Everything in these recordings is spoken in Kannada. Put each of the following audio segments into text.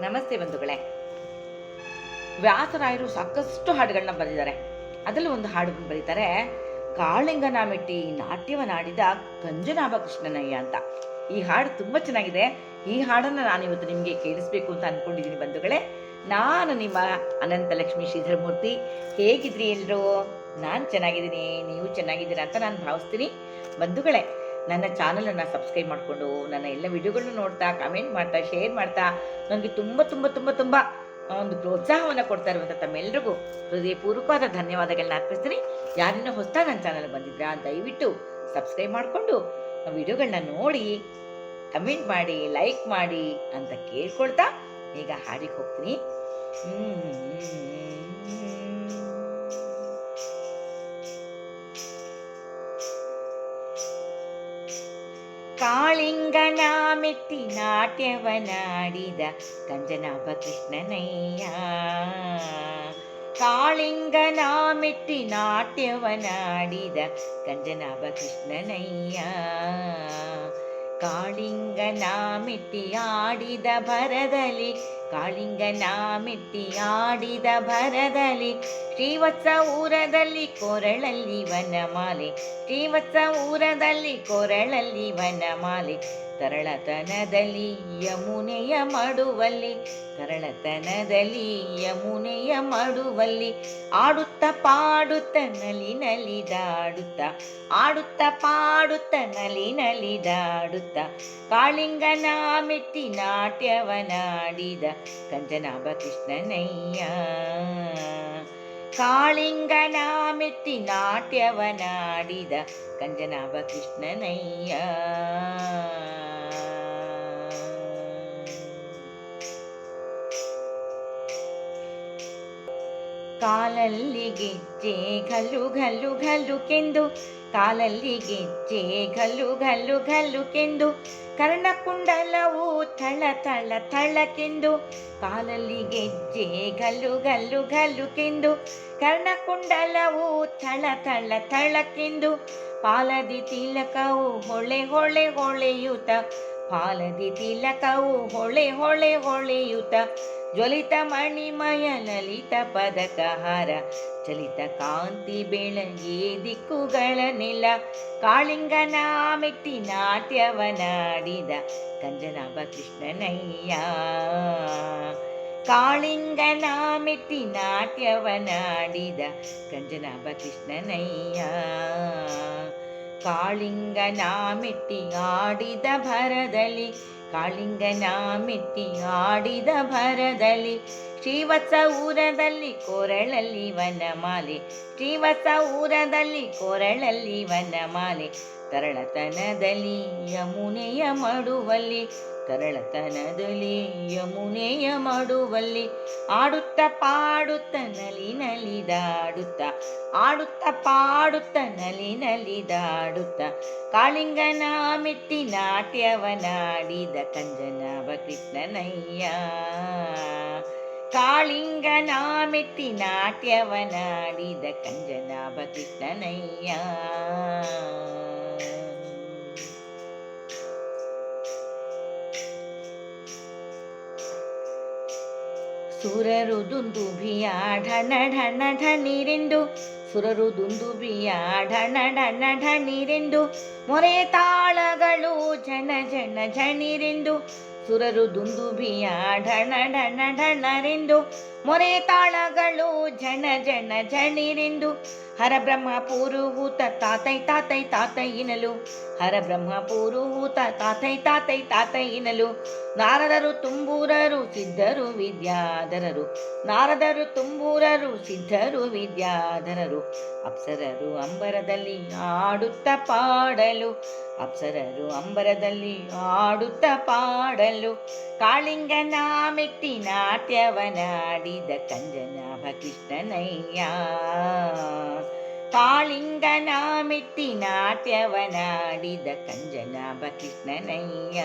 ನಮಸ್ತೆ ಬಂಧುಗಳೇ. ವ್ಯಾಸರಾಯರು ಸಾಕಷ್ಟು ಹಾಡುಗಳನ್ನ ಬರೆದಿದ್ದಾರೆ. ಅದರಲ್ಲೂ ಒಂದು ಹಾಡು ಬರೀತಾರೆ, ಕಾಳಿಂಗನ ಮೆಟ್ಟಿ ನಾಟ್ಯವನ್ನಾಡಿದ ಕಂಜನಾಭ ಕೃಷ್ಣನಯ್ಯ ಅಂತ. ಈ ಹಾಡು ತುಂಬಾ ಚೆನ್ನಾಗಿದೆ. ಈ ಹಾಡನ್ನು ನಾನು ಇವತ್ತು ನಿಮಗೆ ಕೇಳಿಸ್ಬೇಕು ಅಂತ ಅನ್ಕೊಂಡಿದ್ದೀನಿ ಬಂಧುಗಳೇ. ನಾನು ನಿಮ್ಮ ಅನಂತಲಕ್ಷ್ಮಿ ಶ್ರೀಧರಮೂರ್ತಿ. ಹೇಗಿದ್ರಿ ಎಲ್ಲರೂ ನಾನು ಚೆನ್ನಾಗಿದ್ದೀನಿ, ನೀವು ಚೆನ್ನಾಗಿದ್ದೀರಾ ಅಂತ ನಾನು ಭಾವಿಸ್ತೀನಿ. ಬಂಧುಗಳೇ ನನ್ನ ಚಾನಲನ್ನು ಸಬ್ಸ್ಕ್ರೈಬ್ ಮಾಡಿಕೊಂಡು, ನನ್ನ ಎಲ್ಲ ವಿಡಿಯೋಗಳನ್ನ ನೋಡ್ತಾ ಕಮೆಂಟ್ ಮಾಡ್ತಾ ಶೇರ್ ಮಾಡ್ತಾ ನನಗೆ ತುಂಬ ತುಂಬ ತುಂಬ ತುಂಬ ಒಂದು ಪ್ರೋತ್ಸಾಹವನ್ನು ಕೊಡ್ತಾ ಇರುವಂಥ ತಮ್ಮೆಲ್ಲರಿಗೂ ಹೃದಯಪೂರ್ವಕವಾದ ಧನ್ಯವಾದಗಳನ್ನ ಅರ್ಪಿಸ್ತೀನಿ. ಯಾರನ್ನೂ ಹೊಸ್ತಾ ನನ್ನ ಚಾನಲ್ ಬಂದಿದ್ರಾ, ದಯವಿಟ್ಟು ಸಬ್ಸ್ಕ್ರೈಬ್ ಮಾಡಿಕೊಂಡು ವಿಡಿಯೋಗಳನ್ನ ನೋಡಿ ಕಮೆಂಟ್ ಮಾಡಿ ಲೈಕ್ ಮಾಡಿ ಅಂತ ಕೇಳ್ಕೊಳ್ತಾ, ಈಗ ಹಾಡಿಗೆ ಹೋಗ್ತೀನಿ. ಕಾಳಿಂಗನ ಮೆಟ್ಟಿ ನಾಟ್ಯವನಾಡಿದ ಕಂಜನಾಭ ಕೃಷ್ಣನಯ್ಯ ಕಾಳಿಂಗನ ಮೆಟ್ಟಿ ನಾಟ್ಯವನಾಡಿದ ಕಂಜನಾಭ ಕೃಷ್ಣನಯ್ಯ ಕಾಳಿಂಗನ ಮೆಟ್ಟಿ ಆಡಿದ ಭರದಲ್ಲಿ ಕಾಳಿಂಗನ ಮೆಟ್ಟಿ ಆಡಿದ ಭರದಲ್ಲಿ ಶ್ರೀವತ್ಸ ಊರದಲ್ಲಿ ಕೊರಳಲ್ಲಿ ವನಮಾಲೆ, ಶ್ರೀವತ್ಸ ಊರದಲ್ಲಿ ಕೊರಳಲ್ಲಿ ವನಮಾಲೆ, ತರಳತನದಲ್ಲಿ ಯಮುನೆಯ ಮಡುವಲ್ಲಿ, ತರಳತನದಲ್ಲಿ ಯಮುನೆಯ ಮಡುವಲ್ಲಿ, ಆಡುತ್ತ ಪಾಡುತ್ತ ನಲಿ ನಲಿದಾಡುತ್ತ ಆಡುತ್ತ ಪಾಡುತ್ತ ನಲಿ ನಲಿದಾಡುತ್ತ ಕಾಳಿಂಗನ ಮೆಟ್ಟಿ ನಾಟ್ಯವನಾಡಿದ ಕಂಜನಾಭ ಕೃಷ್ಣನಯ್ಯ. ಕಾಳಿಂಗನ ಮೆಟ್ಟಿ ನಾಟ್ಯವನಾಡಿದ ಕಂಜನಾಭ ಕೃಷ್ಣನಯ್ಯ. ಕಾಲಲ್ಲಿ ಗೆಜ್ಜೆ ಘಲ್ಲು ಘಲ್ಲು ಘಲ್ಲು ಗಲ್ಲುಕೆಂದು ಕಾಲಲ್ಲಿ ಗೆಜ್ಜೆ ಗಲ್ಲು ಗಲ್ಲು ಕೆಂದು, ಕರ್ಣಕುಂಡಲವು ಥಳ ಥಳ ಥಳಕೆಂದು ಕಾಲಲ್ಲಿ ಗೆಜ್ಜೆ ಗಲ್ಲು ಗಲ್ಲು ಕೆಂದು, ಕರ್ಣಕುಂಡಲವು ಥಳ ಥಳ ಥಳಕೆಂದು ಪಾಲದಿ ತಿಲಕವು ಹೊಳೆ ಹೊಳೆ ಹೊಳೆಯುತ, ಪಾಲದಿ ತಿಲಕವು ಹೊಳೆ ಹೊಳೆ ಹೊಳೆಯುತ ಜ್ವಲಿತ ಮಣಿಮಯ ಲಲಿತ ಪದಕಹಾರ ಚಲಿತ ಕಾಂತಿ ಬೆಳಗ್ಗೆ ದಿಕ್ಕುಗಳನ್ನೆಲ್ಲ ಕಾಳಿಂಗನ ಮೆಟ್ಟಿ ನಾಟ್ಯವನಾಡಿದ ಕಂಜನಾಭ ಕೃಷ್ಣನಯ್ಯ. ಕಾಳಿಂಗನ ಮೆಟ್ಟಿ ನಾಟ್ಯವನಾಡಿದ ಕಂಜನಾಭ ಕೃಷ್ಣನಯ್ಯ. ಕಾಳಿಂಗನ ಮೆಟ್ಟಿ ಆಡಿದ ಭರದಲ್ಲಿ ಕಾಳಿಂಗನ ಮೆಟ್ಟಿ ಆಡಿದ ಭರದಲ್ಲಿ ಶ್ರೀವತ್ಸ ಊರದಲ್ಲಿ ಕೊರಳಲ್ಲಿ ವನಮಾಲೆ ಶ್ರೀವತ್ಸ ಊರದಲ್ಲಿ ಕೊರಳಲ್ಲಿ ವನಮಾಲೆ, ತರಳತನದಲ್ಲಿ ಯಮುನೆಯ ಮಡುವಲ್ಲಿ ತರಳತನದಲ್ಲಿ ಯಮುನೆಯ ಮಡುವಲ್ಲಿ ಆಡುತ್ತ ಪಾಡುತ್ತ ನಲಿ ನಲಿದಾಡುತ್ತ ಆಡುತ್ತ ಪಾಡುತ್ತ ನಲಿ ನಲಿದಾಡುತ್ತ ಕಾಳಿಂಗನ ಮೆಟ್ಟಿ ನಾಟ್ಯವನಾಡಿದ ಕಂಜನಾಭ ಕೃಷ್ಣನಯ್ಯ. ಕಾಳಿಂಗನ ಮೆಟ್ಟಿ ನಾಟ್ಯವನಾಡಿದ ಕಂಜನಾಭ ಕೃಷ್ಣನಯ್ಯ. ಸುರರು ದುಂದುಭಿಯ ಢಣ ಢಣ ಢನಿರೆಂದು ಸುರರು ದುಂದುಭಿಯ ಢಣ ಢಣ ಢನಿರೆಂದು ಮೊರೆ ತಾಳಗಳು ಝಣ ಝಣ ಝಣಿರೆಂದು ಸುರರು ದುಂದುಭಿಯ ಢಣ ಢಣ ಢಣರೆಂದು ಮೊರೆ ತಾಳಗಳು ಜನ ಜನ ಜಣಿರೆಂದು ಹರಬ್ರಹ್ಮ ಪೂರುಹೂತ ತಾತೈ ತಾತೈ ತಾತೈನಲು ಹರಬ್ರಹ್ಮ ಪೂರುಹೂತ ತಾತೈ ತಾತೈ ತಾತೈನಲು ನಾರದರು ತುಂಬೂರರು ಸಿದ್ಧರು ವಿದ್ಯಾಧರರು. ನಾರದರು ತುಂಬೂರರು ಸಿದ್ಧರು ವಿದ್ಯಾಧರರು. ಅಪ್ಸರರು ಅಂಬರದಲ್ಲಿ ಆಡುತ್ತ ಪಾಡಲು. ಅಪ್ಸರರು ಅಂಬರದಲ್ಲಿ ಆಡುತ್ತ ಪಾಡಲು. ಕಾಳಿಂಗನ ಮೆಟ್ಟಿ ನಾಟ್ಯವನಾಡಿದ ಕಂಜನಾಭ ಕೃಷ್ಣನಯ್ಯ. ಕಾಳಿಂಗನ ಮೆಟ್ಟಿ ನಾಟ್ಯವನಾಡಿದ ಕಂಜನ ಕೃಷ್ಣನಯ್ಯ.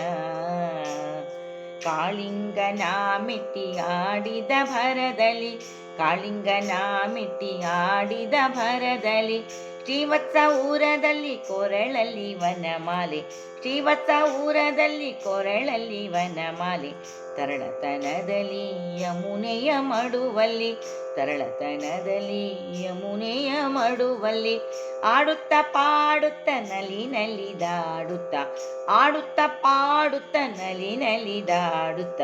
ಕಾಳಿಂಗನ ಮೆಟ್ಟಿ ಆಡಿದ ಭರದಲ್ಲಿ ಕಾಳಿಂಗನ ಮೆಟ್ಟಿ ಆಡಿದ ಭರದಲ್ಲಿ ಶ್ರೀವತ್ಸ ಊರದಲ್ಲಿ ಕೊರಳಲ್ಲಿ ವನಮಾಲೆ, ಶ್ರೀವತ್ಸ ಊರದಲ್ಲಿ ಕೊರಳಲ್ಲಿ ವನಮಾಲೆ, ತರಳತನದಲ್ಲಿ ಯಮುನೆಯ ಮಡುವಲ್ಲಿ, ತರಳತನದಲ್ಲಿ ಯಮುನೆಯ ಮಡುವಲ್ಲಿ, ಆಡುತ್ತ ಪಾಡುತ್ತ ನಲಿ ನಲಿದಾಡುತ್ತ ಆಡುತ್ತ ಪಾಡುತ್ತ ನಲಿ ನಲಿದಾಡುತ್ತ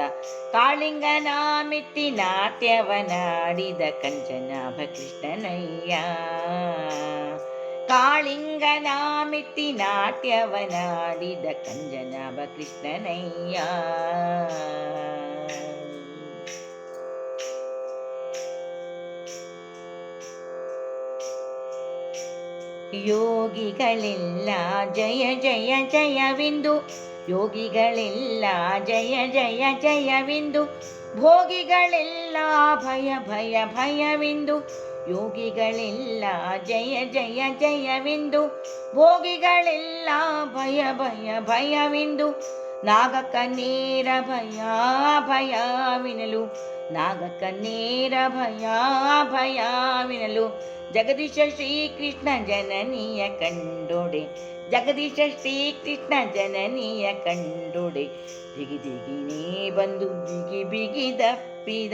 ಕಾಳಿಂಗನ ಮೆಟ್ಟಿ ನಾಟ್ಯವನಾಡಿದ ಕಂಚನಾಭ ಕೃಷ್ಣನಯ್ಯ. കാളിംഗനാമിത്തി നാട്യവനാടിത കഞ്ചനാഭ കൃഷ്ണനയ്യ യോഗികളില്ല ജയ ജയ ജയവിന്ദു യോഗികളില്ല ജയ ജയ ജയ ജയവിന്ദു ഭോഗികളില്ല ഭയ ഭയ ഭയ ഭയവിന്ദു ಯೋಗಿಗಳೆಲ್ಲ ಜಯ ಜಯ ಜಯವೆಂದು ಭೋಗಿಗಳೆಲ್ಲ ಭಯ ಭಯ ಭಯವೆಂದು ನಾಗಕನ್ನೇರ ಭಯ ಭಯವಿನಲು ನಾಗಕನ್ನೇರ ಭಯ ಭಯವಿನಲು ಜಗದೀಶ ಶ್ರೀಕೃಷ್ಣ ಜನನಿಯ ಕಂಡೊಡೆ ಜಗದೀಶ ಶ್ರೀಕೃಷ್ಣ ಜನನಿಯ ಕಂಡುಡೆ. ದಿಗಿ ದಿಗಿನೇ ಬಂದು ಬಿಗಿ ಬಿಗಿ ದಪ್ಪಿದ.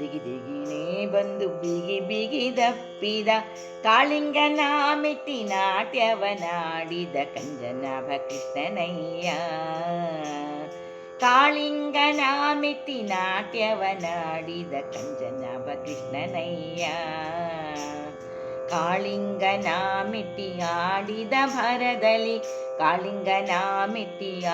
ದಿಗಿ ದಿಗಿನೇ ಬಂದು ಬಿಗಿ ಬಿಗಿ ದಪ್ಪಿದ. ಕಾಳಿಂಗನ ಮಿತಿ ನಾಟ್ಯವನಾಡಿದ ಕಂಜನಾಭ ಕೃಷ್ಣನಯ್ಯ. ಕಾಳಿಂಗನ ಮಿತಿ ನಾಟ್ಯವನಾಡಿದ ಕಂಜನಾಭ ಕೃಷ್ಣನಯ್ಯ. ಕಾಳಿಂಗನ ಮೆಟ್ಟಿ ಆಡಿದ ಭರದಲ್ಲಿ ಕಾಳಿಂಗನ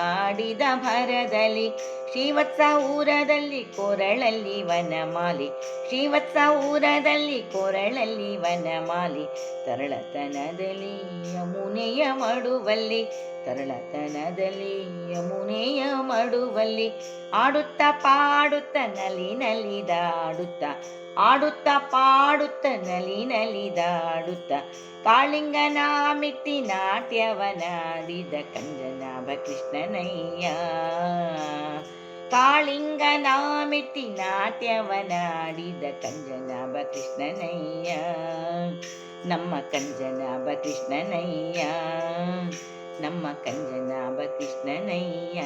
ಆಡಿದ ಭರದಲ್ಲಿ ಶ್ರೀವತ್ಸ ಊರದಲ್ಲಿ ಕೊರಳಲ್ಲಿ ವನಮಾಲಿ ಶ್ರೀವತ್ಸ ಊರದಲ್ಲಿ ಕೊರಳಲ್ಲಿ ವನಮಾಲಿ, ತರಳತನದಲ್ಲಿ ಯಮುನೆಯ ಮಡುವಲ್ಲಿ, ತರಳತನದಲ್ಲಿ ಯಮುನೆಯ ಮಡುವಲ್ಲಿ, ಆಡುತ್ತ ಪಾಡುತ್ತ ನಲಿ ನಲಿದಾಡುತ್ತ ಆಡುತ್ತ ಪಾಡುತ್ತ ನಲಿ ನಲಿದಾಡುತ್ತ ಕಾಳಿಂಗನ ಮಿಟ್ಟಿ ನಾಟ್ಯವನಾಡಿದ ಕಂಜನಾಭ ಕೃಷ್ಣನಯ್ಯ ಕಾಳಿಂಗನ ನಾಮಿತಿ ನಾಟ್ಯವನಾಡಿದ ಕಂಜನಾಭ ಕೃಷ್ಣನಯ್ಯ ನಮ್ಮ ಕಂಜನಾಭ ಕೃಷ್ಣನಯ್ಯ ನಮ್ಮ ಕಂಜನಾಭ ಕೃಷ್ಣನಯ್ಯ